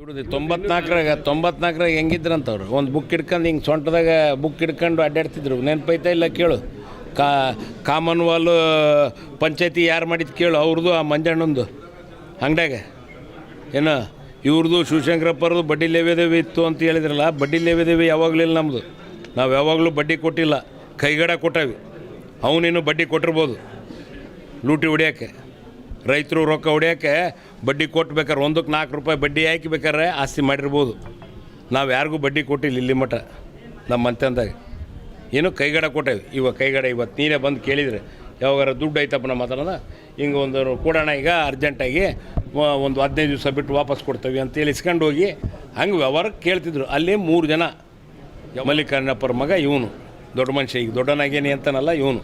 ಇವ್ರದ್ದು ತೊಂಬತ್ನಾಲ್ಕರಾಗ ತೊಂಬತ್ನಾಲ್ಕರಾಗ ಹೆಂಗಿದ್ರಂತ ಅವ್ರು ಒಂದು ಬುಕ್ ಹಿಡ್ಕೊಂಡು ಹಿಂಗೆ ಸೊಂಟದಾಗ ಬುಕ್ ಹಿಡ್ಕೊಂಡು ಅಡ್ಡಾಡ್ತಿದ್ರು. ನೆನಪೈತಾ ಇಲ್ಲ ಕೇಳು. ಕಾ ಕಾಮನ್ ವಾಲ್ ಪಂಚಾಯತಿ ಯಾರು ಮಾಡಿದ್ದು ಕೇಳು ಅವ್ರದ್ದು ಆ ಮಂಜಣ್ಣಂದು. ಅಂಗಡ್ಯಾಗ ಏನು? ಇವ್ರದ್ದು ಶಿವಶಂಕರಪ್ಪರದು ಬಡ್ಡಿ ಲೇವೇದೇವಿ ಇತ್ತು ಅಂತ ಹೇಳಿದ್ರಲ್ಲ ಬಡ್ಡಿ ಲೇವೇದೇವಿ ಯಾವಾಗಲೂ ಇಲ್ಲ ನಮ್ಮದು ನಾವು ಯಾವಾಗಲೂ ಬಡ್ಡಿ ಕೊಟ್ಟಿಲ್ಲ. ಕೈಗಡ ಕೊಟ್ಟವಿ. ಅವನೇನು ಬಡ್ಡಿ ಕೊಟ್ಟಿರ್ಬೋದು. ಲೂಟಿ ಹೊಡಿಯೋಕ್ಕೆ ರೈತರು ರೊಕ್ಕ ಹೊಡಿಯೋಕ್ಕೆ ಬಡ್ಡಿ ಕೊಟ್ಬೇಕಾರೆ ಒಂದಕ್ಕೆ ನಾಲ್ಕು ರೂಪಾಯಿ ಬಡ್ಡಿ ಹಾಕಿ ಬೇಕಾದ್ರೆ ಆಸ್ತಿ ಮಾಡಿರ್ಬೋದು. ನಾವು ಯಾರಿಗೂ ಬಡ್ಡಿ ಕೊಟ್ಟಿಲ್ಲ ಇಲ್ಲಿ ಮಠ, ನಮ್ಮ ಮಂತ್ಯಂದಾಗ. ಏನು ಕೈಗಡ ಕೊಟ್ಟೇವೆ ಇವಾಗ ಕೈಗಡ ಇವತ್ತು ನೀನೇ ಬಂದು ಕೇಳಿದರೆ, ಯಾವಾಗಾರ ದುಡ್ಡು ಐತಪ್ಪ ನಮ್ಮ ಹತ್ರ ಹಿಂಗೆ ಒಂದು ಕೊಡೋಣ ಈಗ ಅರ್ಜೆಂಟಾಗಿ ಒಂದು ಹದಿನೈದು ದಿವಸ ಬಿಟ್ಟು ವಾಪಸ್ ಕೊಡ್ತೇವೆ ಅಂತೇಳಿ ಇಸ್ಕೊಂಡು ಹೋಗಿ, ಹಂಗೆ ವ್ಯವಹಾರ ಕೇಳ್ತಿದ್ರು. ಅಲ್ಲಿ ಮೂರು ಜನ. ಮಲ್ಲಿಕಾರ್ಜುನಪ್ಪರ ಮಗ ಇವನು. ದೊಡ್ಡ ಮನುಷ್ಯ, ಈಗ ದೊಡ್ಡನಾಗೇನಿ ಅಂತನಲ್ಲ ಇವನು.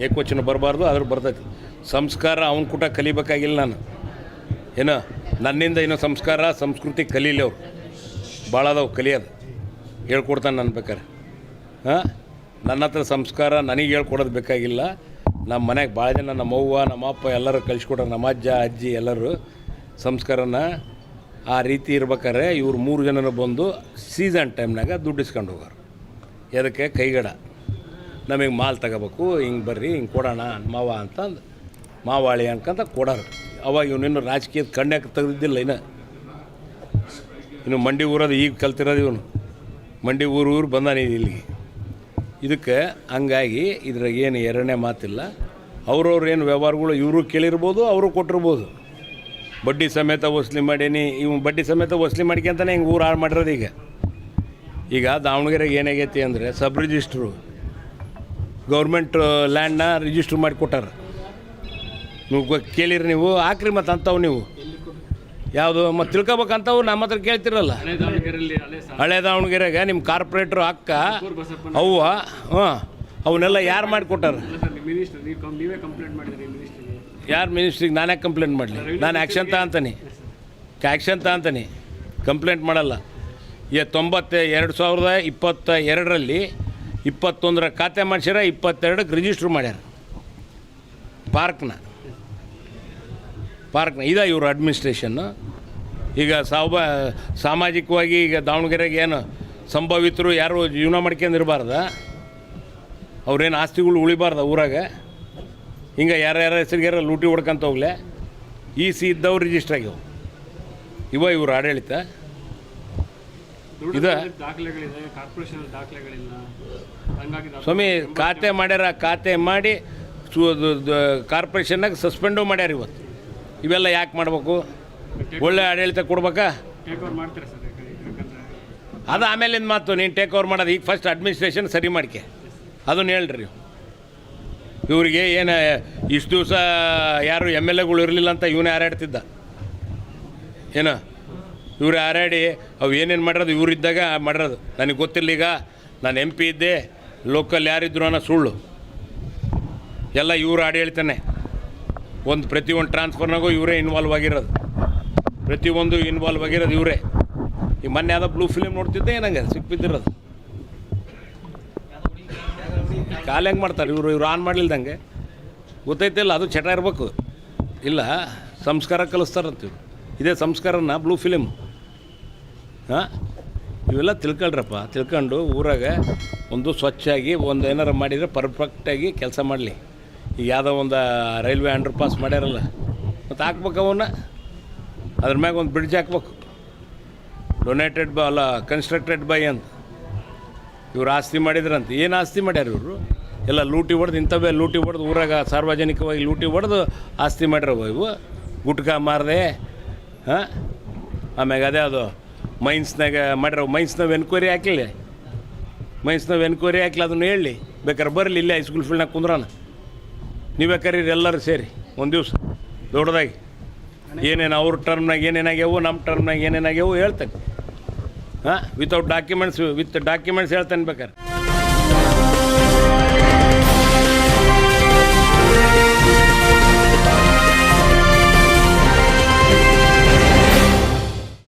ಏಕವಚನ ಬರಬಾರ್ದು, ಆದ್ರೂ ಬರ್ತೈತಿ. ಸಂಸ್ಕಾರ ಅವನ ಕೂಟ ಕಲಿಬೇಕಾಗಿಲ್ಲ ನಾನು. ಏನು, ನನ್ನಿಂದ ಏನೋ ಸಂಸ್ಕಾರ, ಸಂಸ್ಕೃತಿ ಕಲೀಲಿ ಅವ್ರು. ಭಾಳ ಅದಾವು ಕಲಿಯೋದು ಹೇಳ್ಕೊಡ್ತಾನೆ ನನ್ನ ಬೇಕಾರೆ. ಹಾಂ? ನನ್ನ ಹತ್ರ ಸಂಸ್ಕಾರ ನನಗೆ ಹೇಳ್ಕೊಡೋದು ಬೇಕಾಗಿಲ್ಲ. ನಮ್ಮ ಮನೆಗೆ ಭಾಳ ಜನ ನಮ್ಮ ಅವ್ವ, ನಮ್ಮ ಅಪ್ಪ ಎಲ್ಲರೂ ಕಲಿಸ್ಕೊಟ್ರು ನಮ್ಮ ಅಜ್ಜ, ಅಜ್ಜಿ ಎಲ್ಲರೂ ಸಂಸ್ಕಾರನ ಆ ರೀತಿ ಇರ್ಬೇಕಾದ್ರೆ ಇವ್ರು ಮೂರು ಜನರು ಬಂದು ಸೀಸನ್ ಟೈಮ್ನಾಗ ದುಡ್ಡು ಇಸ್ಕೊಂಡು ಹೋಗೋರು. ಎದಕ್ಕೆ? ಕೈಗಡ. ನಮಗೆ ಮಾಲ್ ತಗೋಬೇಕು, ಹಿಂಗೆ ಬರ್ರಿ, ಹಿಂಗೆ ಕೊಡೋಣ ಮಾವ ಅಂತಂದು ಮಾವಾಳಿ ಅನ್ಕಂತ ಕೊಡೋರು. ಅವಾಗ ಇವನಿನ್ನು ರಾಜಕೀಯದ ಕಣ್ಣಕ್ಕೆ ತೆಗೆದಿದ್ದಿಲ್ಲ ಇನ್ನು. ಇನ್ನು ಮಂಡಿ ಊರೋದು ಈಗ ಕಲ್ತಿರೋದು ಇವನು. ಮಂಡಿ ಊರು ಊರು ಬಂದಾನ ಇಲ್ಲಿಗೆ. ಇದಕ್ಕೆ ಹಂಗಾಗಿ ಇದ್ರಾಗ ಏನು ಎರಡನೇ ಮಾತಿಲ್ಲ. ಅವ್ರವ್ರು ಏನು ವ್ಯವಹಾರಗಳು ಇವರು ಕೇಳಿರ್ಬೋದು, ಅವರು ಕೊಟ್ಟಿರ್ಬೋದು. ಬಡ್ಡಿ ಸಮೇತ ವಸೂಲಿ ಮಾಡೀನಿ, ಇವ್ ಬಡ್ಡಿ ಸಮೇತ ವಸೂಲಿ ಮಾಡ್ಕೊಂತಾನೆ ಹಿಂಗೆ ಊರು ಹಾಳು ಮಾಡಿರೋದು ಈಗ. ಈಗ ದಾವಣಗೆರೆಗೆ ಏನಾಗೈತಿ ಅಂದರೆ ಸಬ್ ರಿಜಿಸ್ಟ್ರು ಗೌರ್ಮೆಂಟ್ ಲ್ಯಾಂಡ್ನ ರಿಜಿಸ್ಟ್ರ್ ಮಾಡಿ ಕೊಟ್ಟಾರ. ನೀವು ಕೇಳಿರಿ ನೀವು, ಹಾಕ್ರಿ ಮತ್ತು ಅಂಥವು ನೀವು. ಯಾವುದು ಮತ್ತು ತಿಳ್ಕೊಬೇಕಂತವು ನಮ್ಮ ಹತ್ರ ಕೇಳ್ತಿರಲ್ಲ. ಹಳೆ ದಾವಣಗೆರೆಗೆ ನಿಮ್ಮ ಕಾರ್ಪೊರೇಟ್ರು ಅಕ್ಕ, ಅವ್ವ, ಹಾಂ, ಅವನ್ನೆಲ್ಲ ಯಾರು ಮಾಡಿಕೊಟ್ಟಾರ ಯಾರು ಮಿನಿಸ್ಟ್ರಿಗೆ ನಾನೇ ಕಂಪ್ಲೇಂಟ್ ಮಾಡಲಿ? ನಾನು ಆ್ಯಕ್ಷನ್ ತಗೊಂತೀನಿ. ಆ್ಯಕ್ಷನ್ ತಗೊಂತೀನಿ. ಕಂಪ್ಲೇಂಟ್ ಮಾಡಲ್ಲ. ಈ ತೊಂಬತ್ತ ಎರಡು ಸಾವಿರದ ಇಪ್ಪತ್ತ ಎರಡರಲ್ಲಿ ಇಪ್ಪತ್ತೊಂದರ ಖಾತೆ ಮಾಡಿಸ್ಯಾರ ಇಪ್ಪತ್ತೆರಡಕ್ಕೆ ರಿಜಿಸ್ಟ್ರ್ ಮಾಡ್ಯಾರ. ಪಾರ್ಕ್ನ. ಪಾರ್ಕ್ನ. ಇದ ಇವರು ಅಡ್ಮಿನಿಸ್ಟ್ರೇಷನ್ನು ಈಗ ಸಾವ, ಸಾಮಾಜಿಕವಾಗಿ ಈಗ ದಾವಣಗೆರೆಗೆ ಏನು ಸಂಭವಿತರು ಯಾರು ಜೀವನ ಮಾಡ್ಕೊಂಡಿರಬಾರ್ದ? ಅವ್ರೇನು ಆಸ್ತಿಗಳು ಉಳಿಬಾರ್ದ ಊರಾಗ? ಹಿಂಗೆ ಯಾರ್ಯಾರ ಹೆಸರಿಗಾರ ಲೂಟಿ ಹೊಡ್ಕೊಂತ ಹೋಗ್ಲೆ? ಈ ಸಿ ಇದ್ದವ್ರು ರಿಜಿಸ್ಟ್ರ್ ಆಗ್ಯವು. ಇವ ಇವ್ರ ಆಡಳಿತ. ಇದು- ಸ್ವಾಮಿ ಖಾತೆ ಮಾಡ್ಯಾರ ಖಾತೆ ಮಾಡಿ ಕಾರ್ಪೊರೇಷನ್ನಾಗ ಸಸ್ಪೆಂಡು ಮಾಡ್ಯಾರ ಇವತ್ತು. ಇವೆಲ್ಲ ಯಾಕೆ ಮಾಡಬೇಕು? ಒಳ್ಳೆ ಆಡಳಿತ ಕೊಡ್ಬೇಕಾ? ಅದು ಆಮೇಲಿಂದ ಮಾತು ನೀನು ಟೇಕ್ ಓವರ್ ಮಾಡೋದು ಈಗ ಫಸ್ಟ್ ಅಡ್ಮಿನಿಸ್ಟ್ರೇಷನ್ ಸರಿ ಮಾಡ್ಕೆ. ಅದನ್ನು ಹೇಳ್ರಿ ಇವರಿಗೆ ಏನು ಇಷ್ಟು ದಿವಸ ಯಾರು ಎಂ ಎಲ್ ಎಗಳು ಇರಲಿಲ್ಲ ಅಂತ ಇವನೇ ಹಾರಾಡ್ತಿದ್ದ ಏನು? ಇವ್ರು ಹಾರಾಡಿ, ಅವು ಏನೇನು ಮಾಡಿರೋದು ಇವರಿದ್ದಾಗ ಮಾಡಿರೋದು. ನನಗೆ ಗೊತ್ತಿಲ್ಲ ಈಗ ನಾನು ಎಂ ಪಿ ಇದ್ದೆ, ಲೋಕಲ್ ಯಾರಿದ್ರು ಅನ್ನೋ ಸುಳ್ಳು. ಎಲ್ಲ ಇವ್ರು ಹೇಳ್ತಾನೆ. ಒಂದು ಪ್ರತಿಯೊಂದು ಟ್ರಾನ್ಸ್ಫರ್ನಾಗೂ ಇವರೇ ಇನ್ವಾಲ್ವ್ ಆಗಿರೋದು. ಪ್ರತಿಯೊಂದು ಇನ್ವಾಲ್ವ್ ಆಗಿರೋದು ಇವರೇ. ಈ ಮೊನ್ನೆ ಯಾವುದೋ ಬ್ಲೂ ಫಿಲಿಮ್ ನೋಡ್ತಿದ್ದೆ ಏನಂಗೆ ಸಿಕ್ಬಿದ್ದಿರೋದು. ಕಾಲ ಹೆಂಗೆ ಮಾಡ್ತಾರೆ? ಇವರು, ಇವ್ರು ಆನ್ ಮಾಡಲಿಲ್ದಂಗೆ. ಗೊತ್ತೈತಿಲ್ಲ, ಅದು ಚಟ ಇರಬೇಕು. ಇಲ್ಲ, ಸಂಸ್ಕಾರ ಕಲಿಸ್ತಾರಂತ ಇವ್ರು. ಇದೇ ಸಂಸ್ಕಾರನ ಬ್ಲೂ ಫಿಲಿಮ್ ಹಾಂ? ಇವೆಲ್ಲ ತಿಳ್ಕೊಳ್ರಪ್ಪ. ತಿಳ್ಕೊಂಡು ಊರಾಗ ಒಂದು ಸ್ವಚ್ಛಾಗಿ ಒಂದು ಏನಾರು ಮಾಡಿದರೆ ಪರ್ಫೆಕ್ಟಾಗಿ ಕೆಲಸ ಮಾಡಲಿ. ಈಗ ಯಾವುದೋ ಒಂದು ರೈಲ್ವೆ ಅಂಡರ್ ಪಾಸ್ ಮಾಡ್ಯಾರಲ್ಲ, ಮತ್ತು ಹಾಕ್ಬೇಕು ಅವನ್ನ ಅದ್ರ ಮ್ಯಾಗ ಒಂದು ಬ್ರಿಡ್ಜ್ ಹಾಕ್ಬೇಕು. ಡೊನೇಟೆಡ್ ಬೈ ಅಲ್ಲ ಕನ್ಸ್ಟ್ರಕ್ಟೆಡ್ ಬೈ ಅಂತ. ಇವ್ರು ಆಸ್ತಿ ಮಾಡಿದ್ರಂತ. ಏನು ಆಸ್ತಿ ಮಾಡ್ಯಾರ ಇವರು? ಎಲ್ಲ ಲೂಟಿ ಹೊಡೆದು, ಇಂಥವೇ ಲೂಟಿ ಹೊಡೆದು ಊರಾಗ ಸಾರ್ವಜನಿಕವಾಗಿ ಲೂಟಿ ಹೊಡೆದು ಆಸ್ತಿ ಮಾಡಿರೋ ಇವು? ಗುಟ್ಕಾ ಮಾರದೆ, ಹಾಂ? ಆಮ್ಯಾಗ ಅದೇ ಅದು ಮೈನ್ಸ್ನಾಗ ಮಾಡ್ರ ಮೈನ್ಸ್ನಾಗ ಎನ್ಕ್ವೈರಿ ಹಾಕಲಿ ಮೈನ್ಸ್ನಾಗ ಎನ್ಕ್ವೈರಿ ಹಾಕಲಿ ಅದನ್ನು ಹೇಳಿ. ಬೇಕಾದ್ರೆ ಬರಲಿ ಇಲ್ಲೇ ಹೈಸ್ಕೂಲ್ ಫೀಲ್ಡ್ನಾಗ ಕುಂದ್ರಾನ ನೀವು ಕರೀರಿ, ಎಲ್ಲರೂ ಸೇರಿ. ಒಂದು ದಿವಸ. ದೊಡ್ಡದಾಗಿ. ಏನೇನು ಅವ್ರ ಟರ್ಮ್ನಾಗ ಏನೇನಾಗ್ಯಾವು ನಮ್ಮ ಟರ್ಮ್ನಾಗ ಏನೇನಾಗ್ಯಾವು ಹೇಳ್ತೇನೆ. ಹಾಂ ವಿತೌಟ್ ಡಾಕ್ಯುಮೆಂಟ್ಸ್ ವಿತ್ ಡಾಕ್ಯುಮೆಂಟ್ಸ್ ಹೇಳ್ತೇನೆ ಬೇಕಾರೆ.